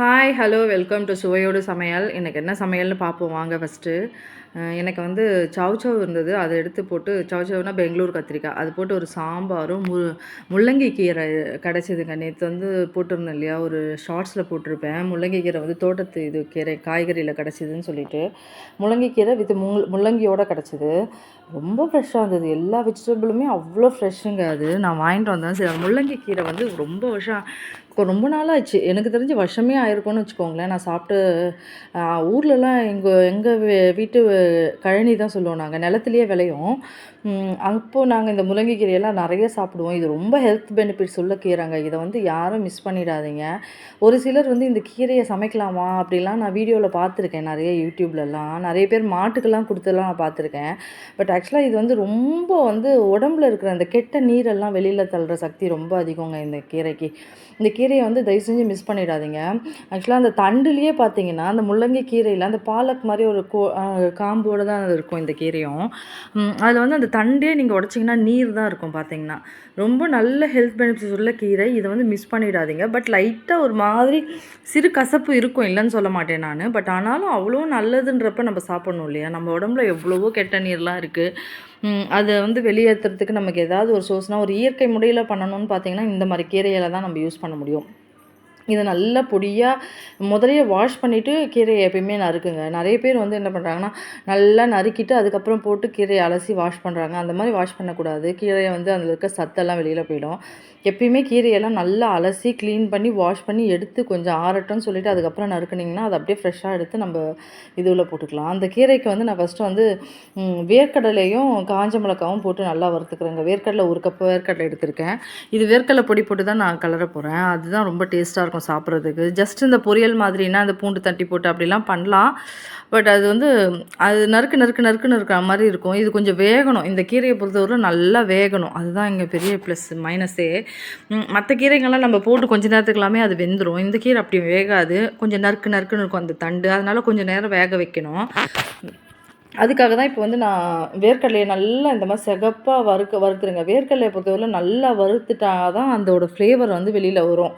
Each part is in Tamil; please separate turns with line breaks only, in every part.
ஹாய் ஹலோ வெல்கம் டு சுவையோடு சமையல். எனக்கு என்ன சமையல்னு பார்ப்போம். வாங்க ஃபஸ்ட்டு எனக்கு வந்து சவ் சவ் இருந்தது. அதை எடுத்து போட்டு சவ் சவ்னா பெங்களூர் கத்திரிக்காய். அது போட்டு ஒரு சாம்பாரும் மு முள்ளங்கி கீரை கிடச்சிதுங்க. நேற்று வந்து போட்டிருந்தேன் இல்லையா? ஒரு ஷார்ட்ஸில் போட்டிருப்பேன். முள்ளங்கி கீரை வந்து தோட்டத்து இது கீரை காய்கறியில் கிடச்சிதுன்னு சொல்லிட்டு. முள்ளங்கி கீரை வித் முள் முள்ளங்கியோடு கிடச்சிது. ரொம்ப ஃப்ரெஷ்ஷாக இருந்தது. எல்லா வெஜிடபிளுமே அவ்வளோ ஃப்ரெஷ்ஷுங்க அது. நான் வாங்கிட்டு வந்தேன். சரி முள்ளங்கி கீரை வந்து ரொம்ப வருஷம் இப்போ ரொம்ப நாளாச்சு. எனக்கு தெரிஞ்சு வருஷமே ஆயிருக்கும்னு வச்சுக்கோங்களேன். நான் சாப்பிட்டு ஊர்லலாம் எங்கள் எங்கள் வீட்டு கழனி தான் சொல்லுவோம் நாங்கள் நிலத்துலேயே விளையும். அப்போது நாங்கள் இந்த முள்ளங்கி கீரையெல்லாம் நிறைய சாப்பிடுவோம். இது ரொம்ப ஹெல்த் பெனிஃபிட்ஸ் உள்ள கீரைங்க. இதை வந்து யாரும் மிஸ் பண்ணிடாதீங்க. ஒரு சிலர் வந்து இந்த கீரையை சமைக்கலாமா அப்படிலாம் நான் வீடியோவில் பார்த்துருக்கேன். நிறைய யூடியூப்லலாம். நிறைய பேர் மாட்டுக்கெல்லாம் கொடுத்துலாம் நான் பார்த்துருக்கேன். பட் ஆக்சுவலாக இது வந்து ரொம்ப வந்து உடம்புல இருக்கிற அந்த கெட்ட நீரெல்லாம் வெளியில் தள்ளுற சக்தி ரொம்ப அதிகங்க இந்த கீரைக்கு. இந்த கீரையை வந்து தயவு செஞ்சு மிஸ் பண்ணிடாதீங்க. ஆக்சுவலாக அந்த தண்டுலேயே பார்த்தீங்கன்னா அந்த முள்ளங்கி கீரையில் அந்த பாலக் மாதிரி ஒரு கோ காம்போடு தான் இருக்கும் இந்த கீரையும். அதில் வந்து அந்த தண்டே நீங்கள் உடச்சிங்கன்னா நீர் தான் இருக்கும் பார்த்தீங்கன்னா ரொம்ப நல்ல ஹெல்த் பெனிஃபிட்ஸ் உள்ள கீரை. இதை வந்து மிஸ் பண்ணிடாதீங்க. பட் லைட்டாக ஒரு மாதிரி சிறு கசப்பு இருக்கும் இல்லைன்னு சொல்ல மாட்டேன் நான். பட் ஆனாலும் அவ்வளோ நல்லதுன்றப்ப நம்ம சாப்பிட்ணும் இல்லையா? நம்ம உடம்புல எவ்வளவோ கெட்ட நீர்லாம் இருக்குது அதை வந்து வெளியேற்றுறதுக்கு நமக்கு ஏதாவது ஒரு சோர்ஸ்னால் ஒரு இயற்கை முறையில் பண்ணணும்னு பார்த்தீங்கன்னா இந்த மாதிரி கீரையில் தான் நம்ம யூஸ் பண்ண முடியும். இதை நல்லா பொடியாக முதலையே வாஷ் பண்ணிவிட்டு கீரையை எப்பயுமே நறுக்குங்க. நிறைய பேர் வந்து என்ன பண்ணுறாங்கன்னா நல்லா நறுக்கிட்டு அதுக்கப்புறம் போட்டு கீரையை அலசி வாஷ் பண்ணுறாங்க அந்த மாதிரி வாஷ் பண்ணக்கூடாது. கீரையை வந்து அதில் இருக்க சத்தெல்லாம் வெளியில் போயிடும். எப்பயுமே கீரையெல்லாம் நல்லா அலசி க்ளீன் பண்ணி வாஷ் பண்ணி எடுத்து கொஞ்சம் ஆறட்டும்னு சொல்லிவிட்டு அதுக்கப்புறம் நறுக்குனிங்கன்னா அதை அப்படியே ஃப்ரெஷ்ஷாக எடுத்து நம்ம இதுவில் போட்டுக்கலாம். அந்த கீரைக்கு வந்து நான் ஃபஸ்ட்டு வந்து வேர்க்கடலையும் காஞ்ச மிளகாவும் போட்டு நல்லா வறுத்துக்கிறேங்க. வேர்க்கடலை ஒரு கப் வேர்க்கடலை எடுத்திருக்கேன். இது வேர்க்கடலை பொடி போட்டு தான் நான் கலர போகிறேன் அதுதான் ரொம்ப டேஸ்ட்டாக இருக்கும். சாப்பிட்றதுக்கு. ஜஸ்ட் இந்த பொரியல் மாதிரினா அந்த பூண்டு தட்டி போட்டு அப்படிலாம் பண்ணலாம். பட் அது வந்து அது நறுக்கு நறுக்கு நறுக்குன்னு இருக்கிற மாதிரி இருக்கும். இது கொஞ்சம் வேகணும். இந்த கீரையை பொறுத்தவரை நல்லா வேகணும். அதுதான் இங்கே பெரிய ப்ளஸ் மைனஸே மற்ற கீரைங்கள்லாம் நம்ம போட்டு கொஞ்ச நேரத்துக்குலாமே அது வெந்துடும் இந்த கீரை அப்படி வேகாது. கொஞ்சம் நறுக்கு நறுக்குன்னு இருக்கும் அந்த தண்டு. அதனால் கொஞ்சம் நேரம் வேக வைக்கணும். அதுக்காக தான் இப்போ வந்து நான் வேர்க்கடலையை நல்லா இந்த மாதிரி செகப்பாக வறுக்க வறுத்துருங்க. வேர்க்கடலையை பொறுத்தவரை நல்லா வறுத்துட்டா தான் அதோடய ஃப்ளேவர் வந்து வெளியில் வரும்.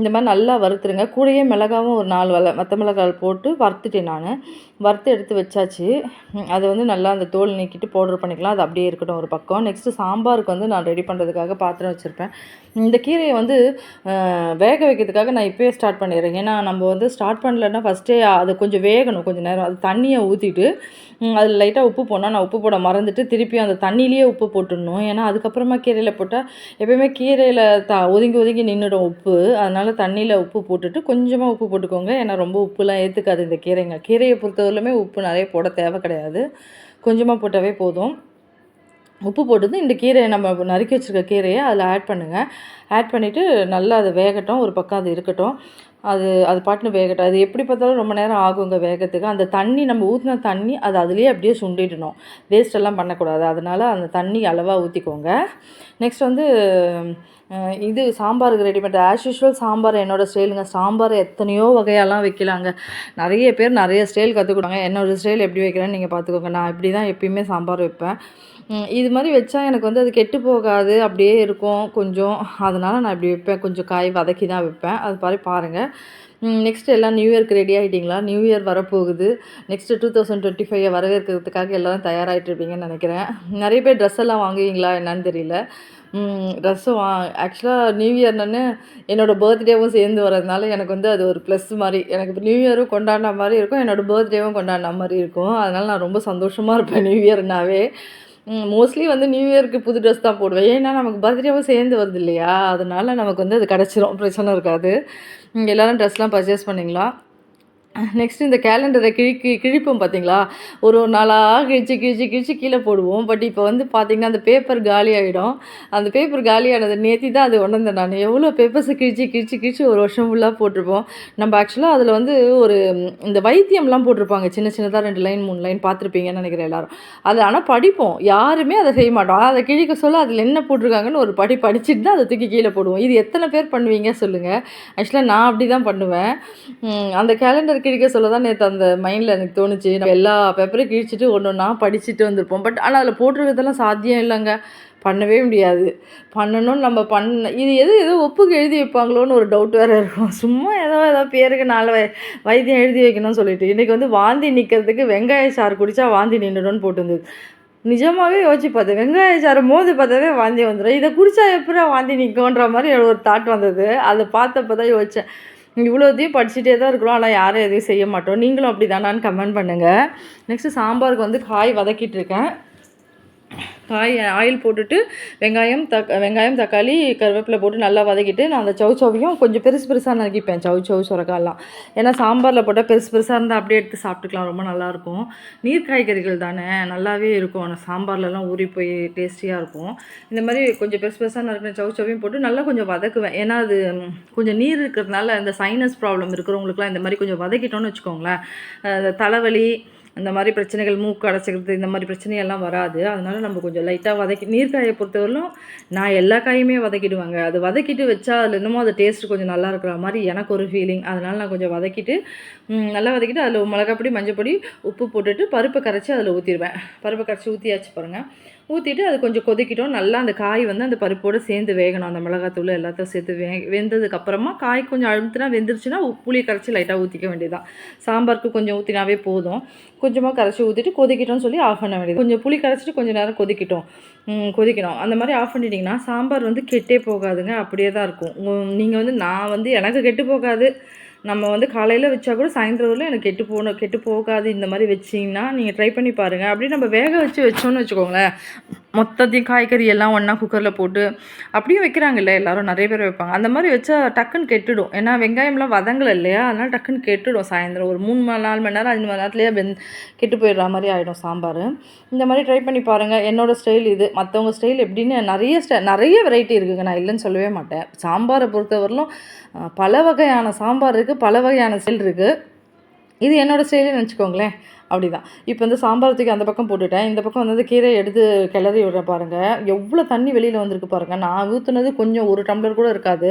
இந்த மாதிரி நல்லா வறுத்துருங்க. கூடயே மிளகாவும் ஒரு நாலு வலை மற்ற மிளகாய் போட்டு வறுத்துட்டேன் நான். வறுத்து எடுத்து வச்சாச்சு. அது வந்து நல்லா அந்த தோல் நீக்கிட்டு பவுடர் பண்ணிக்கலாம். அது அப்படியே இருக்கட்டும் ஒரு பக்கம். நெக்ஸ்ட்டு சாம்பாருக்கு வந்து நான் ரெடி பண்ணுறதுக்காக பாத்திரம் வச்சுருப்பேன். இந்த கீரையை வந்து வேக வைக்கிறதுக்காக நான் இப்போயே ஸ்டார்ட் பண்ணிடுறேன். ஏன்னா நம்ம வந்து ஸ்டார்ட் பண்ணலன்னா ஃபஸ்ட்டே அது கொஞ்சம் வேகணும். கொஞ்சம் நேரம். அது தண்ணியை ஊற்றிட்டு அதில் லைட்டாக உப்பு போனால் நான் உப்பு போட மறந்துட்டு திருப்பி அந்த தண்ணியிலேயே உப்பு போட்டுடணும். ஏன்னா அதுக்கப்புறமா கீரையில் போட்டால் எப்பயுமே கீரையில் த ஒதுங்கி ஒதுங்கி நின்றுடும் உப்பு. அதனால் அதனால் தண்ணியில் உப்பு போட்டுட்டு கொஞ்சமாக உப்பு போட்டுக்கோங்க. ஏன்னா ரொம்ப உப்புலாம் ஏற்றுக்காது இந்த கீரைங்க. கீரையை பொறுத்தவரையிலுமே உப்பு நிறைய போட தேவை கிடையாது. கொஞ்சமாக போட்டாவே போதும். உப்பு போட்டது இந்த கீரையை நம்ம நறுக்கி வச்சுருக்க கீரையை அதில் ஆட் பண்ணுங்கள் ஆட் பண்ணிவிட்டு நல்லா அது வேகட்டும். ஒரு பக்கம் அது இருக்கட்டும். அது அது பாட்டுன்னு வேகட்டும். அது எப்படி பார்த்தாலும் ரொம்ப நேரம் ஆகுங்க வேகத்துக்கு. அந்த தண்ணி நம்ம ஊற்றின தண்ணி அது அதுலேயே அப்படியே சுண்டிடணும். வேஸ்டெல்லாம் பண்ணக்கூடாது. அதனால் அந்த தண்ணி அளவாக ஊற்றிக்கோங்க நெக்ஸ்ட் வந்து இது சாம்பாருக்கு ரெடி பண்ணுற ஆஸ் யூஷுவல் சாம்பார் என்னோடய ஸ்டைலுங்க. சாம்பார் எத்தனையோ வகையெல்லாம் வைக்கலாங்க. நிறைய பேர் நிறைய ஸ்டைல் கற்றுக்கிட்டாங்க என்னோடய ஸ்டைல் எப்படி வைக்கிறேன்னு நீங்கள் பார்த்துக்கோங்க நான் இப்படி தான் எப்பயுமே சாம்பார் வைப்பேன். இது மாதிரி வச்சா எனக்கு வந்து அது கெட்டு போகாது. அப்படியே இருக்கும் கொஞ்சம். அதனால் நான் இப்படி வைப்பேன். கொஞ்சம் காய் வதக்கி தான் வைப்பேன். அது மாதிரி பாருங்கள் நெக்ஸ்ட் எல்லாம் நியூ இயர்க்கு ரெடி ஆகிட்டிங்களா நியூ இயர் வரப்போகுது. Next two thousand twenty five வரவேற்கிறதுக்காக எல்லோரும் தயாராகிட்டு இருப்பீங்கன்னு நினைக்கிறேன். நிறைய பேர் ட்ரெஸ் எல்லாம் வாங்குவீங்களா என்னன்னு தெரியல. ட்ரெஸ்ஸும் வா ஆக்சுவலாக நியூ இயர்னு என்னோடய பர்த்டேவும் சேர்ந்து வரதுனால எனக்கு வந்து அது ஒரு ப்ளஸ் மாதிரி. எனக்கு இப்போ நியூ இயரும் கொண்டாடின மாதிரி இருக்கும் என்னோடய பர்த்டேவும் கொண்டாடின மாதிரி இருக்கும். அதனால் நான் ரொம்ப சந்தோஷமாக இருப்பேன் நியூ இயர்னாவே மோஸ்ட்லி வந்து நியூ இயருக்கு புது ட்ரெஸ் தான் போடுவேன். ஏன்னா நமக்கு பர்த்டேவும் சேர்ந்து வருது இல்லையா? அதனால் நமக்கு வந்து அது கிடச்சிரும். பிரச்சனை இருக்காது. எல்லோரும் ட்ரெஸ்லாம் பர்ச்சேஸ் பண்ணிங்களா நெக்ஸ்ட் இந்த கேலண்டரை கிழிக்கு கிழிப்போம் பார்த்தீங்களா ஒரு ஒரு நாளாக கிழிச்சு கிழிச்சு கிழிச்சு கீழே போடுவோம். பட் இப்போ வந்து பார்த்திங்கன்னா அந்த பேப்பர் காலி ஆகிடும் அந்த பேப்பர் காலியானது நேற்றி தான் அது உணர்ந்தேன் நான். எவ்வளோ பேப்பர்ஸை கிழிச்சு கிழிச்சு கிழிச்சு ஒரு வருஷம் ஃபுல்லாக போட்டிருப்போம். நம்ம ஆக்சுவலாக அதில் வந்து ஒரு இந்த வைத்தியம்லாம் போட்டிருப்பாங்க. சின்ன சின்னதாக ரெண்டு லைன் மூணு லைன் பார்த்துருப்பீங்கன்னு நினைக்கிறேன் எல்லாரும். அது ஆனால் படிப்போம். யாருமே அதை செய்ய மாட்டோம். அதை கிழிக்க சொல்ல அதில் என்ன போட்டிருக்காங்கன்னு ஒரு படி படிச்சுட்டு தான் அதை தூக்கி கீழே போடுவோம். இது எத்தனை பேர் பண்ணுவீங்க சொல்லுங்கள் ஆக்சுவலாக நான் அப்படி தான் பண்ணுவேன் அந்த கேலண்டர் கிழிக்க சொல்ல தான் நேற்று அந்த மைண்டில் எனக்கு தோணுச்சு. நம்ம எல்லா பேப்பரையும் கிழிச்சிட்டு ஒன்று ஒன்றா படிச்சுட்டு வந்திருப்போம். பட் ஆனால் அதில் போட்டிருக்கிறதெல்லாம் சாத்தியம் இல்லைங்க. பண்ணவே முடியாது. பண்ணணும்னு நம்ம பண்ண இது எது ஏதோ ஒப்புக்கு எழுதி வைப்பாங்களோன்னு ஒரு டவுட் வேறு இருக்கும். சும்மா ஏதோ ஏதோ பேருக்கு நாலு வை வைத்தியம் எழுதி வைக்கணும்னு சொல்லிட்டு. இன்றைக்கி வந்து வாந்தி நிற்கிறதுக்கு வெங்காய சாறு குடித்தா வாந்தி நின்றுடும்னு போட்டுருந்தது. நிஜமாகவே யோசிச்சு பார்த்தேன் வெங்காய சாறு மோது பார்த்தாவே வாந்தி வந்துடும் இதை குடித்தா எப்படா வாந்தி நிற்கும்ன்ற மாதிரி ஒரு தாட் வந்தது. அதை பார்த்தப்ப தான் யோசித்தேன் இவ்வளோத்தையும் படிச்சுட்டே தான் இருக்கிறோம் ஆனால் யாரும் எதுவும் செய்ய மாட்டோம். நீங்களும் அப்படி தானான்னு கமெண்ட் பண்ணுங்கள் நெக்ஸ்ட்டு சாம்பாருக்கு வந்து காய் வதக்கிட்டு இருக்கேன். காய் ஆயில் போட்டுட்டு வெங்காயம் தக் வெங்காயம் தக்காளி கருவேப்பிலை போட்டு நல்லா வதக்கிட்டு நான் அந்த சவுச்சவையும் கொஞ்சம் பெருசு பெருசாக நறுக்கிப்பேன். சவு சவு சுரக்காலாம். ஏன்னா சாம்பாரில் போட்டால் பெருசு பெருசாக இருந்தால் அப்படியே எடுத்து சாப்பிட்டுக்கலாம். ரொம்ப நல்லாயிருக்கும் நீர் காய்கறிகள் தானே. நல்லாவே இருக்கும். ஆனால் சாம்பார்லலாம் ஊறி போய் டேஸ்டியாக இருக்கும். இந்த மாதிரி கொஞ்சம் பெருசு பெருசாக நறுக்கின சவுச்சவையும் போட்டு நல்லா கொஞ்சம் வதக்குவேன். ஏன்னா அது கொஞ்சம் நீர் இருக்கிறதுனால இந்த சைனஸ் ப்ராப்ளம் இருக்கிறவங்களுக்குலாம் இந்த மாதிரி கொஞ்சம் வதக்கிட்டோம்னு வச்சுக்கோங்களேன். தலைவலி அந்த மாதிரி பிரச்சனைகள் மூக்கு அடைச்சிக்கிறது இந்த மாதிரி பிரச்சனையெல்லாம் வராது. அதனால் நம்ம கொஞ்சம் லைட்டாக வதக்கி நீர்க்காயை பொறுத்தவரையிலும் நான் எல்லா காயுமே வதக்கிடுவாங்க. அது வதக்கிட்டு வச்சா அதில் இன்னமும் அது டேஸ்ட் கொஞ்சம் நல்லா இருக்கிற மாதிரி எனக்கு ஒரு ஃபீலிங் அதனால நான் கொஞ்சம் வதக்கிட்டு நல்லா வதக்கிட்டு அதில் மிளகாப்பொடி மஞ்சப்பொடி உப்பு போட்டுட்டு பருப்பை கரைச்சி அதில் ஊற்றிடுவேன் பருப்பை கரைச்சி ஊற்றியாச்சு பாருங்கள் ஊற்றிட்டு அது கொஞ்சம் கொதிக்கிட்டோம். நல்லா அந்த காய் வந்து அந்த பருப்போடு சேர்ந்து வேகணும். அந்த மிளகாத்தூள் எல்லாத்தையும் சேர்த்து வே வெந்ததுக்கப்புறமா காய் கொஞ்சம் அழுத்துனா வெந்துருச்சுன்னா புளி கரைச்சி லைட்டாக ஊற்றிக்க வேண்டியதுதான். சாம்பாருக்கு கொஞ்சம் ஊற்றினாவே போதும். கொஞ்சமாக கரைச்சி ஊற்றிட்டு கொதிக்கிட்டோம்னு சொல்லி ஆஃப் பண்ண வேண்டியது கொஞ்சம் புளி கரைச்சிட்டு கொஞ்சம் நேரம் கொதிக்கிட்டோம். கொதிக்கணும். அந்த மாதிரி ஆஃப் பண்ணிட்டிங்கன்னா சாம்பார் வந்து கெட்டே போகாதுங்க. அப்படியே தான் இருக்கும் நீங்கள் வந்து நான் வந்து எனக்கு கெட்டு போகாது. நம்ம வந்து காலையில் வச்சா கூட சாயந்தரம் வரல எனக்கு கெட்டு போகணும் கெட்டு போகாது இந்த மாதிரி வச்சிங்கன்னா நீங்கள் ட்ரை பண்ணி பாருங்கள் அப்படியே நம்ம வேக வச்சு வச்சோன்னு வச்சுக்கோங்களேன். மொத்தத்தையும் காய்கறி எல்லாம் ஒன்றா குக்கரில் போட்டு அப்படியும் வைக்கிறாங்கல்ல எல்லாரும் நிறைய பேர் வைப்பாங்க. அந்த மாதிரி வச்சா டக்குன்னு கெட்டுடும். ஏன்னா வெங்காயம்லாம் வதங்கலை இல்லையா? அதனால் டக்குன்னு கெட்டுடும் சாயந்தரம். ஒரு மூணு மணி நாலு மணி நேரம் அஞ்சு மணி நேரத்துலேயே வெந் கெட்டு போயிடுற மாதிரி ஆகிடும் சாம்பார். இந்த மாதிரி ட்ரை பண்ணி பாருங்கள் என்னோடய ஸ்டைல் இது. மற்றவங்க ஸ்டைல் எப்படின்னு நிறைய ஸ்ட நிறைய வெரைட்டி இருக்குங்க. நான் இல்லைன்னு சொல்லவே மாட்டேன். சாம்பாரை பொறுத்தவரையிலும் பல வகையான சாம்பார் இருக்குது பல வகையான ஸ்டைல் இருக்குது இது என்னோடய ஸ்டைலுன்னு வச்சுக்கோங்களேன். அப்படிதான். இப்போ வந்து சாம்பார் அந்த பக்கம் போட்டுட்டேன். இந்த பக்கம் வந்து கீரை எடுத்து கிளறி விடுற பாருங்கள் எவ்வளோ தண்ணி வெளியில் வந்திருக்கு பாருங்கள் நான் ஊற்றுனது கொஞ்சம் ஒரு டம்ளர் கூட இருக்காது.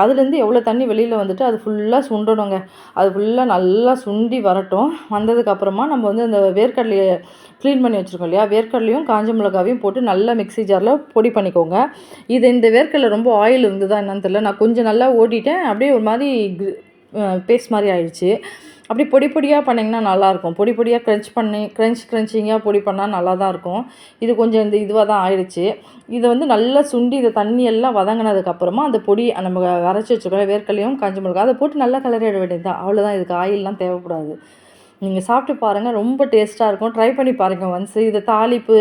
அதுலேருந்து எவ்வளோ தண்ணி வெளியில் வந்துட்டு அது ஃபுல்லாக சுண்டணுங்க. அது ஃபுல்லாக நல்லா சுண்டி வரட்டும். வந்ததுக்கப்புறமா நம்ம வந்து அந்த வேர்க்கடலையை க்ளீன் பண்ணி வச்சுருக்கோம் இல்லையா? வேர்க்கடலையும் காஞ்ச மிளகாவையும் போட்டு நல்லா மிக்ஸி ஜாரில் பொடி பண்ணிக்கோங்க. இது இந்த வேர்க்கடலை ரொம்ப ஆயில் இருந்ததா என்னன்னு தெரியல. நான் கொஞ்சம் நல்லா ஓட்டிட்டேன். அப்படியே ஒரு மாதிரி பேஸ்ட் மாதிரி ஆயிடுச்சு. அப்படி பொடி பொடியாக பண்ணிங்கன்னா நல்லாயிருக்கும். பொடி பொடியாக க்ரன்ச் பண்ணி க்ரன்ச் க்ரன்ச்சிங்காக பொடி பண்ணால் நல்லா தான் இருக்கும். இது கொஞ்சம் இந்த இதுவாக தான் ஆயிடுச்சு. இதை வந்து நல்லா சுண்டி இதை தண்ணி எல்லாம் வதங்கினதுக்கப்புறமா அந்த பொடி நம்ம அரைச்சி வச்சுருக்கோம் வேர்க்கடலையும் காஞ்ச மிளகா அதை போட்டு நல்லா கிளறிட வேண்டியது தான் அவ்வளோதான் இதுக்கு ஆயிலெலாம் தேவைப்படாது. நீங்கள் சாப்பிட்டு பாருங்கள் ரொம்ப டேஸ்ட்டாக இருக்கும். ட்ரை பண்ணி பாருங்கள் ஒன்ஸ் இது தாளிப்பு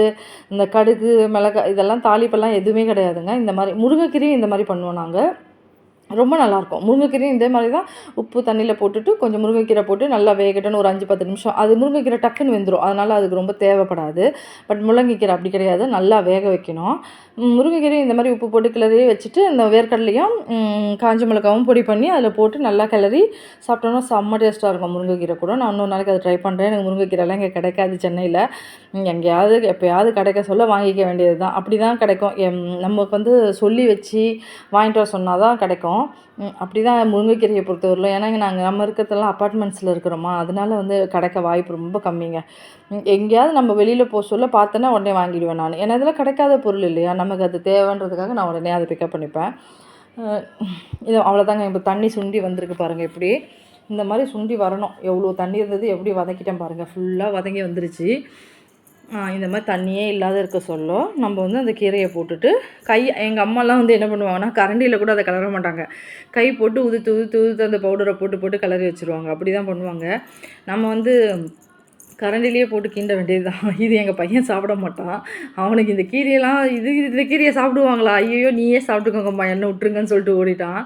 இந்த கடுகு மிளகாய் இதெல்லாம் தாளிப்பெல்லாம் எதுவுமே கிடையாதுங்க. இந்த மாதிரி முருங்கைக்கீரையும் இந்த மாதிரி பண்ணுவோம் நாங்கள் ரொம்ப நல்லாயிருக்கும். முருங்கைக்கீரையும் இதே மாதிரி தான் உப்பு தண்ணியில் போட்டுட்டு கொஞ்சம் முருங்கைக்கீரை போட்டு நல்லா வேகட்டன்னு ஒரு அஞ்சு பத்து நிமிஷம். அது முருங்கைக்கீரை டக்குன்னு வெந்துடும் அதனால் அதுக்கு ரொம்ப தேவைப்படாது. பட் முள்ளங்கிக்கீரை அப்படி கிடையாது. நல்லா வேக வைக்கணும். முருங்கைக்கீரையும் இந்த மாதிரி உப்பு போட்டு கிளறி வச்சுட்டு இந்த வேர்க்கடலையும் காஞ்ச மிளகாவும் பொடி பண்ணி அதில் போட்டு நல்லா கிளறி சாப்பிட்டோம்னா செம்ம டேஸ்ட்டாக இருக்கும் முருங்கைக்கீரை கூட. நான் இன்னொரு நாளைக்கு அதை ட்ரை பண்ணுறேன். எனக்கு முருங்கைக்கீரைலாம் இங்கே கிடைக்காது சென்னையில். எங்கேயாவது எப்போயாவது கிடைக்க சொல்ல வாங்கிக்க வேண்டியது தான். அப்படி தான் கிடைக்கும். எம், நமக்கு வந்து சொல்லி வச்சு வாங்கிட்டு வர சொன்னால் தான் கிடைக்கும். இருக்கோம். அப்படி தான் முருங்கைக்கீரையை பொறுத்தவரையிலும். ஏன்னா நாங்கள் நம்ம இருக்கிறதெல்லாம் அப்பார்ட்மெண்ட்ஸில் இருக்கிறோமா? அதனால வந்து கிடைக்க வாய்ப்பு ரொம்ப கம்மிங்க. எங்கேயாவது நம்ம வெளியில் போக சொல்ல பார்த்தோன்னா உடனே வாங்கிடுவேன் நான். ஏன்னா இதெல்லாம் கிடைக்காத பொருள் இல்லையா? நமக்கு அது தேவைன்றதுக்காக நான் உடனே அதை பிக்கப் பண்ணிப்பேன். இது அவ்வளோதாங்க இப்போ தண்ணி சுண்டி வந்திருக்கு பாருங்கள் இப்படி இந்த மாதிரி சுண்டி வரணும். எவ்வளோ தண்ணி இருந்தது எப்படி வதக்கிட்டேன் பாருங்கள் ஃபுல்லாக வதங்கி வந்துருச்சு. இந்த மாதிரி தண்ணியே இல்லாத இருக்க சொல்ல நம்ம வந்து அந்த கீரையை போட்டுட்டு கை எங்கள் அம்மாலாம் வந்து என்ன பண்ணுவாங்கன்னா கரண்டியில் கூட அதை கிளற மாட்டாங்க. கை போட்டு உதுத்து உதுத்து உதுத்து அந்த பவுடரை போட்டு போட்டு கிளறி வச்சுருவாங்க. அப்படி தான் பண்ணுவாங்க. நம்ம வந்து கரண்டிலேயே போட்டு கிண்ட வேண்டியது தான் இது எங்கள் பையன் சாப்பிட மாட்டான். அவனுக்கு இந்த கீரையெல்லாம் இது இந்த கீரையை சாப்பிடுவாங்களா? ஐயோ நீயே சாப்பிட்டுக்கோங்கம்மா என்ன விட்டுருங்கன்னு சொல்லிட்டு ஓடிட்டான்.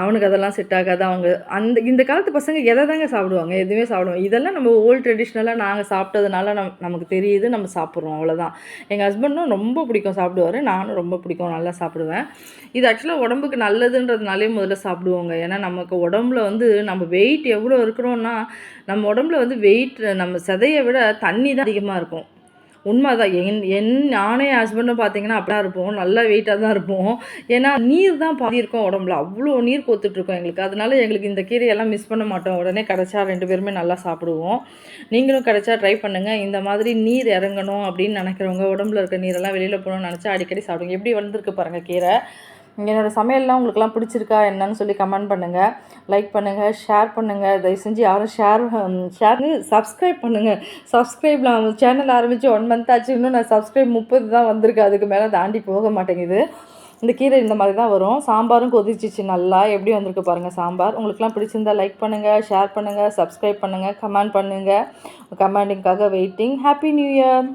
அவனுக்கு அதெல்லாம் செட் ஆகாது. அவங்க அந்த இந்த காலத்து பசங்க எதை தாங்க சாப்பிடுவாங்க? எதுவுமே சாப்பிடுவாங்க இதெல்லாம் நம்ம ஓல்டு ட்ரெடிஷ்னலாக நாங்கள் சாப்பிட்டதுனால நம் நமக்கு தெரியுது நம்ம சாப்பிட்றோம் அவ்வளோதான் எங்கள் ஹஸ்பண்டும் ரொம்ப பிடிக்கும் சாப்பிடுவார். நானும் ரொம்ப பிடிக்கும் நல்லா சாப்பிடுவேன். இது ஆக்சுவலாக உடம்புக்கு நல்லதுன்றதுனாலே முதல்ல சாப்பிடுவோங்க. ஏன்னா நமக்கு உடம்புல வந்து நம்ம வெயிட் எவ்வளோ இருக்கிறோன்னா நம்ம உடம்புல வந்து வெயிட் நம்ம சதையை விட தண்ணி தான் அதிகமாக இருக்கும். உண்மை தான் என் என் நானே ஹஸ்பண்டும் பார்த்தீங்கன்னா அப்படிதான் இருப்போம். நல்லா வெயிட்டாக தான் இருப்போம். ஏன்னா நீர் தான் பாதி இருக்கும் உடம்புல. அவ்வளோ நீர் கோத்துட்ருக்கோம் எங்களுக்கு. அதனால எங்களுக்கு இந்த கீரையெல்லாம் மிஸ் பண்ண மாட்டோம். உடனே கிடச்சா ரெண்டு பேருமே நல்லா சாப்பிடுவோம். நீங்களும் கிடைச்சா ட்ரை பண்ணுங்கள் இந்த மாதிரி நீர் இறங்கணும் அப்படின்னு நினைக்கிறவங்க உடம்புல இருக்க நீரெல்லாம் வெளியில் போகணும்னு நினச்சா அடிக்கடி சாப்பிடுங்க. எப்படி வந்திருக்கு பாருங்கள் கீரை. என்னோடய சமையல்லாம் உங்களுக்குலாம் பிடிச்சிருக்கா என்னன்னு சொல்லி கமெண்ட் பண்ணுங்கள் லைக் பண்ணுங்கள் ஷேர் பண்ணுங்கள் தயவு செஞ்சு யாரும் ஷேர் ஷேர் சப்ஸ்கிரைப் பண்ணுங்கள் சப்ஸ்கிரைப் நான் சேனல் ஆரம்பித்து ஒன் மந்த் ஆச்சு. இன்னும் நான் சப்ஸ்கிரைப் முப்பது தான் வந்திருக்கு. அதுக்கு மேலே தாண்டி போக மாட்டேங்குது. இந்த கீரை இந்த மாதிரி தான் வரும். சாம்பாரும் கொதிச்சிச்சு நல்லா. எப்படி வந்திருக்கு பாருங்கள் சாம்பார். உங்களுக்குலாம் பிடிச்சிருந்தா லைக் பண்ணுங்கள் ஷேர் பண்ணுங்கள் சப்ஸ்கிரைப் பண்ணுங்கள் கமெண்ட் பண்ணுங்கள் கமெண்டிங்காக வெயிட்டிங் ஹாப்பி நியூ இயர்